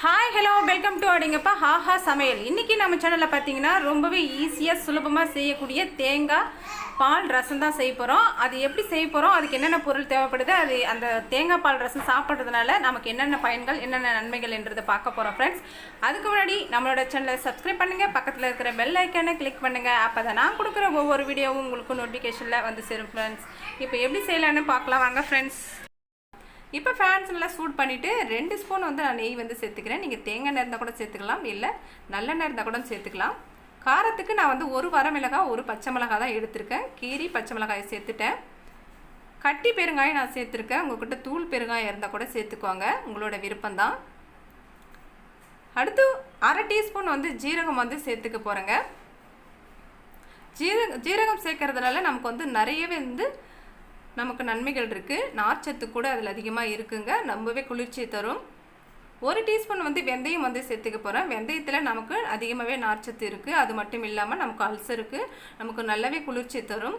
Hi hello welcome to Adingappa haha சமையல். இன்றைக்கி நம்ம சேனலில் பார்த்தீங்கன்னா ரொம்பவே ஈஸியாக சுலபமாக செய்யக்கூடிய தேங்காய் பால் ரசம் தான் செய்ய போகிறோம் அது எப்படி செய்ய போகிறோம் அதுக்கு என்னென்ன பொருள் தேவைப்படுது? அது அந்த தேங்காய் பால் ரசம் சாப்பிட்றதுனால நமக்கு என்னென்ன பயன்கள் என்னென்ன நன்மைகள் என்றதை பார்க்க போகிறோம் ஃப்ரெண்ட்ஸ் அதுக்கு முன்னாடி நம்மளோட சேனலை சப்ஸ்கிரைப் பண்ணுங்கள் பக்கத்தில் இருக்கிற பெல் ஐக்கானை கிளிக் பண்ணுங்கள் அப்போ தான் நான் கொடுக்குற ஒவ்வொரு வீடியோவும் உங்களுக்கு நோட்டிஃபிகேஷனில் வந்து சேரும் ஃப்ரெண்ட்ஸ் இப்போ எப்படி செய்யலான்னு பார்க்கலாம். வாங்க ஃப்ரெண்ட்ஸ் இப்போ ஃபேன்ஸ் நல்லா சூட் பண்ணிவிட்டு ரெண்டு ஸ்பூன் வந்து நான் நெய் வந்து சேர்த்துக்கிறேன். நீங்கள் தேங்காய் எண்ணெய் இருந்தால் கூட சேர்த்துக்கலாம். இல்லை நல்லெண்ணெய் இருந்தால் கூட சேர்த்துக்கலாம். காரத்துக்கு நான் வந்து ஒரு வரமிளகாய் ஒரு பச்சை மிளகாய் தான் எடுத்திருக்கேன். கீரி பச்சை மிளகாயை சேர்த்துட்டேன். கட்டி பெருங்காயம் நான் சேர்த்துருக்கேன். உங்கள்கிட்ட தூள் பெருங்காயம் இருந்தால் கூட சேர்த்துக்கோங்க. உங்களோட விருப்பம்தான். அடுத்து அரை டீஸ்பூன் வந்து ஜீரகம் வந்து சேர்த்துக்க போகிறேங்க ஜீரக ஜீரகம் சேர்க்கறதுனால நமக்கு வந்து நிறையவே வந்து நமக்கு நன்மைகள் இருக்குது நார்ச்சத்து கூட அதில் அதிகமாக இருக்குங்க. ரொம்பவே குளிர்ச்சியை தரும். ஒரு டீஸ்பூன் வந்து வெந்தயம் வந்து சேர்த்துக்க போகிறேன் வெந்தயத்தில் நமக்கு அதிகமாகவே நார்ச்சத்து இருக்குது அது மட்டும் இல்லாமல் நமக்கு அல்சருக்கு நமக்கு நல்லாவே குளிர்ச்சி தரும்.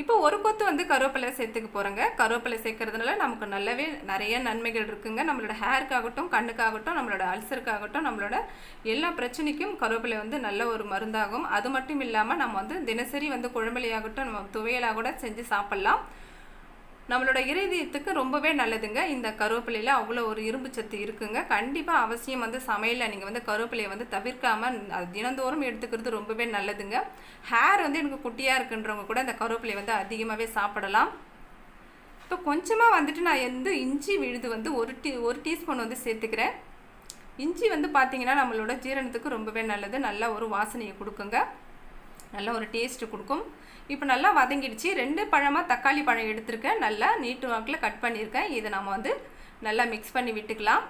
இப்போ ஒரு கொத்து வந்து கருவேப்பிலை சேர்த்துக்க போகிறோங்க கருவேப்பிலை சேர்க்கறதுனால நமக்கு நல்லாவே நிறைய நன்மைகள் இருக்குங்க. நம்மளோட ஹேருக்காகட்டும் கண்ணுக்காகட்டும் நம்மளோட அல்சருக்காகட்டும் நம்மளோட எல்லா பிரச்சனைக்கும் கருவேப்பிலை வந்து நல்ல ஒரு மருந்தாகும். அது மட்டும் இல்லாமல் நம்ம வந்து தினசரி வந்து குழம்புலையாகட்டும் நம்ம துவையலாக கூட செஞ்சு சாப்பிட்லாம். நம்மளோட இருதயத்துக்கு ரொம்பவே நல்லதுங்க. இந்த கருவேப்பிலையில் அவ்வளோ ஒரு இரும்பு சத்து இருக்குங்க. கண்டிப்பாக அவசியம் வந்து சமையலில் நீங்கள் வந்து கருவேப்பிலையை வந்து தவிர்க்காமல் அது தினந்தோறும் எடுத்துக்கிறது ரொம்பவே நல்லதுங்க. ஹேர் வந்து எனக்கு குட்டியாக இருக்குன்றவங்க கூட இந்த கருவேப்பிலையை வந்து அதிகமாகவே சாப்பிடலாம். இப்போ கொஞ்சமாக வந்துட்டு நான் வந்து இஞ்சி விழுது வந்து ஒரு டீ ஒரு டீஸ்பூன் வந்து சேர்த்துக்கிறேன். இஞ்சி வந்து பார்த்திங்கன்னா நம்மளோட ஜீரணத்துக்கு ரொம்பவே நல்லது. நல்ல ஒரு வாசனையை கொடுக்குங்க. நல்ல ஒரு டேஸ்ட்டு கொடுக்கும். இப்போ நல்லா வதங்கிடுச்சு. ரெண்டு பழமாக தக்காளி பழம் எடுத்திருக்கேன். நல்லா நீட்டு வாக்கில் கட் பண்ணியிருக்கேன். இதை நம்ம வந்து நல்லா மிக்ஸ் பண்ணி விட்டுக்கலாம்.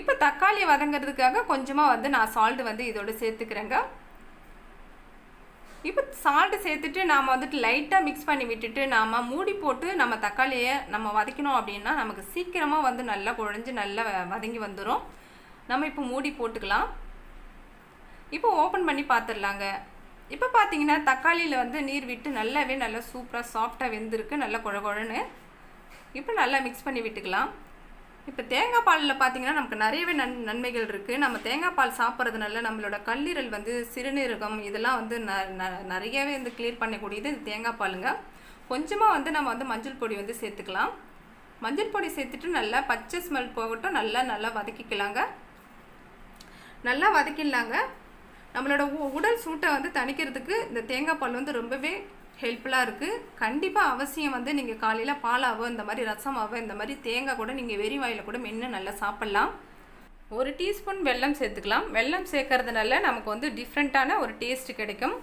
இப்போ தக்காளி வதங்கிறதுக்காக கொஞ்சமாக வந்து நான் சால்ட்டு வந்து இதோடு சேர்த்துக்கிறேங்க. இப்போ சால்ட்டு சேர்த்துட்டு நாம் வந்துட்டு லைட்டாக மிக்ஸ் பண்ணி விட்டுட்டு நாம் மூடி போட்டு நம்ம தக்காளியை நம்ம வதக்கணும் அப்படின்னா நமக்கு சீக்கிரமாக வந்து நல்லா குழஞ்சி நல்லா வதங்கி வந்துடும் நம்ம இப்போ மூடி போட்டுக்கலாம். இப்போ ஓப்பன் பண்ணி பார்த்துடலாங்க இப்போ பார்த்தீங்கன்னா தக்காளியில் வந்து நீர் விட்டு நல்லாவே நல்லா சூப்பராக சாஃப்டாக வெந்திருக்கு நல்லா குழ குழன்னு. இப்போ நல்லா மிக்ஸ் பண்ணி விட்டுக்கலாம். இப்போ தேங்காய் பாலில் பார்த்தீங்கன்னா நமக்கு நிறையவே நன் நன்மைகள் இருக்குது நம்ம தேங்காய் பால் சாப்பிட்றதுனால நம்மளோட கல்லீரல் வந்து சிறுநீரகம் இதெல்லாம் வந்து ந ந- நிறையவே வந்து கிளியர் பண்ணக்கூடியது இது தேங்காய் பாலுங்க. கொஞ்சமாக வந்து நம்ம வந்து மஞ்சள் பொடி வந்து சேர்த்துக்கலாம். மஞ்சள் பொடி சேர்த்துட்டு நல்லா பச்சை ஸ்மெல் போகட்டும். நல்லா நல்லா வதக்கிக்கலாங்க. நல்லா வதக்கிடலாங்க. நம்மளோட உ- உடல் சூட்டை வந்து தணிக்கிறதுக்கு இந்த தேங்காய் பால் வந்து ரொம்பவே ஹெல்ப்ஃபுல்லாக இருக்குது கண்டிப்பாக அவசியம் வந்து நீங்கள் காலையில் பாலாவோ இந்த மாதிரி ரசமாவோ இந்த மாதிரி தேங்காய் கூட நீங்கள் வெறி வாயில் கூட மென்று நல்லா சாப்பிட்லாம். ஒரு டீஸ்பூன் வெல்லம் சேர்த்துக்கலாம். வெல்லம் சேர்க்கறதுனால நமக்கு வந்து டிஃப்ரெண்ட்டான ஒரு டேஸ்ட் கிடைக்கும்.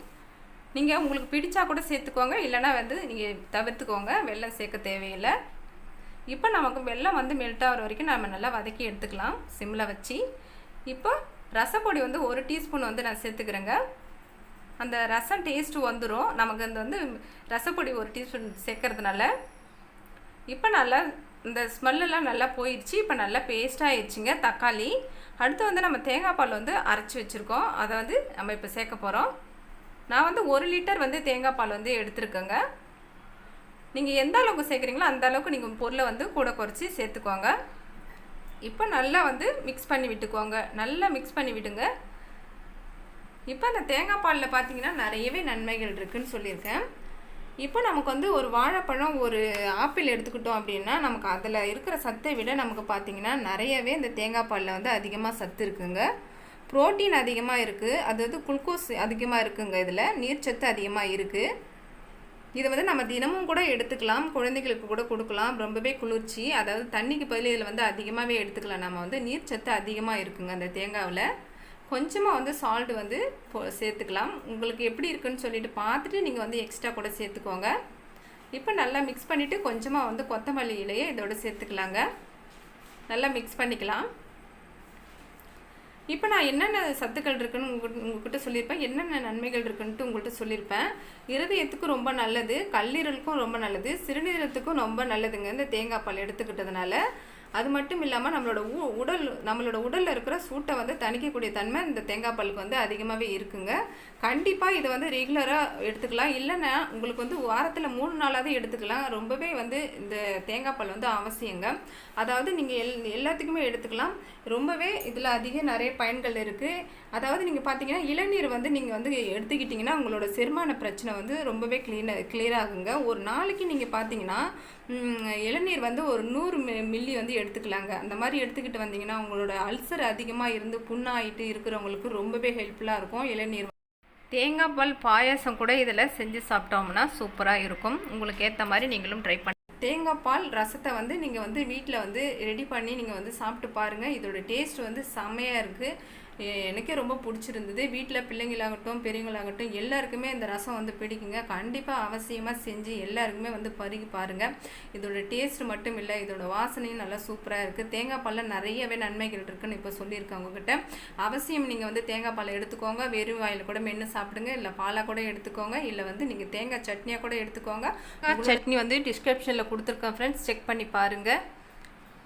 நீங்கள் உங்களுக்கு பிடிச்சா கூட சேர்த்துக்கோங்க. இல்லைனா வந்து நீங்கள் தவிர்த்துக்கோங்க. வெல்லம் சேர்க்க தேவையில்லை. இப்போ நமக்கு வெல்லம் வந்து மெல்ட் ஆகிற வரைக்கும் நம்ம நல்லா வதக்கி எடுத்துக்கலாம். சிம்மில் வச்சு. இப்போ ரசப்பொடி வந்து ஒரு டீஸ்பூன் வந்து நான் சேர்த்துக்கிறேங்க. அந்த ரசம் டேஸ்ட்டு வந்துடும் நமக்கு அந்த வந்து ரசப்பொடி ஒரு டீஸ்பூன் சேர்க்கறதுனால. இப்போ நல்லா இந்த ஸ்மெல்லெல்லாம் நல்லா போயிடுச்சு. இப்போ நல்லா பேஸ்ட் ஆயிடுச்சுங்க தக்காளி. அடுத்து வந்து நம்ம தேங்காய் பால் வந்து அரைச்சி வச்சுருக்கோம். அதை வந்து நம்ம இப்போ சேர்க்க போகிறோம் நான் வந்து ஒரு லிட்டர் வந்து தேங்காய் பால் வந்து எடுத்துருக்கேங்க. நீங்கள் எந்த அளவுக்கு சேர்க்குறீங்களோ அந்த அளவுக்கு நீங்கள் பொருளை வந்து கூட குறைச்சி சேர்த்துக்கோங்க. இப்போ நல்லா வந்து மிக்ஸ் பண்ணி விட்டுக்கோங்க. நல்லா மிக்ஸ் பண்ணி விடுங்க. இப்போ அந்த தேங்காய் பாலில் பார்த்தீங்கன்னா நிறையவே நன்மைகள் இருக்குதுன்னு சொல்லியிருக்கேன். இப்போ நமக்கு வந்து ஒரு வாழைப்பழம் ஒரு ஆப்பிள் எடுத்துக்கிட்டோம் அப்படின்னா நமக்கு அதில் இருக்கிற சத்தை விட நமக்கு பார்த்தீங்கன்னா நிறையவே இந்த தேங்காய் பாலில் வந்து அதிகமாக சத்து இருக்குங்க. புரோட்டீன் அதிகமாக இருக்குது அதாவது குளுக்கோஸ் அதிகமாக இருக்குங்க இதில். நீர்ச்சத்து அதிகமாக இருக்குது இதை வந்து நம்ம தினமும் கூட எடுத்துக்கலாம். குழந்தைகளுக்கு கூட கொடுக்கலாம். ரொம்பவே குளிர்ச்சி. அதாவது தண்ணிக்கு பதில் இதில் வந்து அதிகமாகவே எடுத்துக்கலாம். நம்ம வந்து நீர்ச்சத்து அதிகமாக இருக்குங்க அந்த தேங்காவில். கொஞ்சமாக வந்து சால்ட் வந்து சேர்த்துக்கலாம். உங்களுக்கு எப்படி இருக்குன்னு சொல்லிட்டு பார்த்துட்டு நீங்கள் வந்து எக்ஸ்ட்ரா கூட சேர்த்துக்கோங்க. இப்போ நல்லா மிக்ஸ் பண்ணிவிட்டு கொஞ்சமாக வந்து கொத்தமல்லி இலையை இதோட சேர்த்துக்கலாங்க. நல்லா மிக்ஸ் பண்ணிக்கலாம். இப்போ நான் என்னென்ன சத்துக்கள் இருக்குன்னு உங்ககிட்ட உங்ககிட்ட சொல்லியிருப்பேன். என்னென்ன நன்மைகள் இருக்குன்ட்டு உங்கள்கிட்ட சொல்லியிருப்பேன். இருதயத்துக்கும் ரொம்ப நல்லது கல்லீரலுக்கும் ரொம்ப நல்லது சிறுநீரத்துக்கும் ரொம்ப நல்லதுங்க. இந்த தேங்காய் பால் எடுத்துக்கிட்டதுனால அது மட்டும் இல்லாமல் நம்மளோட உ- உடல் நம்மளோட உடலில் இருக்கிற சூட்டை வந்து தணிக்கக்கூடிய தன்மை இந்த தேங்காய் பாலுக்கு வந்து அதிகமாகவே இருக்குங்க. கண்டிப்பாக இதை வந்து ரெகுலராக எடுத்துக்கலாம். இல்லைன்னா உங்களுக்கு வந்து வாரத்தில் மூணு நாளாவது எடுத்துக்கலாம். ரொம்பவே வந்து இந்த தேங்காய் பால் வந்து அவசியங்க. அதாவது நீங்கள் எல் எல்லாத்துக்குமே எடுத்துக்கலாம். ரொம்பவே இதில் அதிக நிறைய பயன்கள் இருக்குது அதாவது நீங்கள் பார்த்தீங்கன்னா இளநீர் வந்து நீங்கள் வந்து எடுத்துக்கிட்டிங்கன்னா உங்களோட செரிமான பிரச்சனை வந்து ரொம்பவே க்ளீனாக கிளியர் ஆகுங்க. ஒரு நாளைக்கு நீங்கள் பார்த்தீங்கன்னா இளநீர் வந்து ஒரு நூறு மி மில்லி வந்து எடுத்துக்கலாங்க. அந்த மாதிரி எடுத்துக்கிட்டு வந்தீங்கன்னா உங்களோட அல்சர் அதிகமாக இருந்து புண்ணாயிட்டு இருக்கிறவங்களுக்கு ரொம்பவே ஹெல்ப்ஃபுல்லாக இருக்கும். இளநீர் தேங்காய் பால் பாயாசம் கூட இதில் செஞ்சு சாப்பிட்டோம்னா சூப்பராக இருக்கும். உங்களுக்கு ஏற்ற மாதிரி நீங்களும் ட்ரை பண்ணி தேங்காய் பால் ரசத்தை வந்து நீங்கள் வந்து வீட்டில் வந்து ரெடி பண்ணி நீங்கள் வந்து சாப்பிட்டு பாருங்கள் இதோட டேஸ்ட் வந்து செம்மையாக இருக்குது எனக்கே ரொம்ப பிடிச்சிருந்தது. வீட்டில் பிள்ளைங்களாகட்டும் பெரியவங்களாகட்டும் எல்லாருக்குமே இந்த ரசம் வந்து பிடிக்குங்க. கண்டிப்பாக அவசியமாக செஞ்சு எல்லாருக்குமே வந்து பருகி பாருங்கள் இதோட டேஸ்ட் மட்டும் இல்லை இதோட வாசனையும் நல்லா சூப்பராக இருக்குது தேங்காய் பாலில் நிறையவே நன்மைகள் இருக்குன்னு இப்போ சொல்லியிருக்கேன் உங்ககிட்ட. அவசியம் நீங்கள் வந்து தேங்காய் பாலை எடுத்துக்கோங்க. வெறும் வாயில் கூட மென்று சாப்பிடுங்க. இல்லை பாலாக கூட எடுத்துக்கோங்க. இல்லை வந்து நீங்கள் தேங்காய் சட்னியாக கூட எடுத்துக்கோங்க. சட்னி வந்து டிஸ்கிரிப்ஷனில் கொடுத்துருக்கேன் ஃப்ரெண்ட்ஸ் செக் பண்ணி பாருங்கள்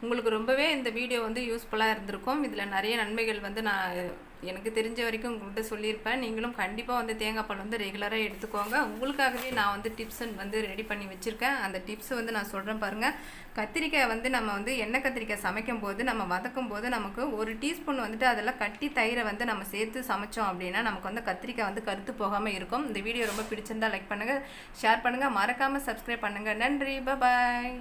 உங்களுக்கு ரொம்பவே இந்த வீடியோ வந்து யூஸ்ஃபுல்லாக இருந்திருக்கும். இதில் நிறைய நன்மைகள் வந்து நான் எனக்கு தெரிஞ்ச வரைக்கும் உங்கள்கிட்ட சொல்லியிருப்பேன். நீங்களும் கண்டிப்பாக வந்து தேங்காய் பால் வந்து ரெகுலராக எடுத்துக்கோங்க. உங்களுக்காகவே நான் வந்து டிப்ஸ் வந்து ரெடி பண்ணி வச்சுருக்கேன். அந்த டிப்ஸ் வந்து நான் சொல்கிறேன் பாருங்கள் கத்திரிக்காய் வந்து நம்ம வந்து எண்ணெய் கத்திரிக்காய் சமைக்கும் போது நம்ம வதக்கும் போது நமக்கு ஒரு டீஸ்பூன் வந்துட்டு அதில் கட்டி தயிரை வந்து நம்ம சேர்த்து சமைச்சோம் அப்படின்னா நமக்கு வந்து கத்திரிக்காய் வந்து கருத்து போகாமல் இருக்கும். இந்த வீடியோ ரொம்ப பிடிச்சிருந்தா லைக் பண்ணுங்கள் ஷேர் பண்ணுங்கள் மறக்காமல் சப்ஸ்கிரைப் பண்ணுங்கள் நன்றி. பாய்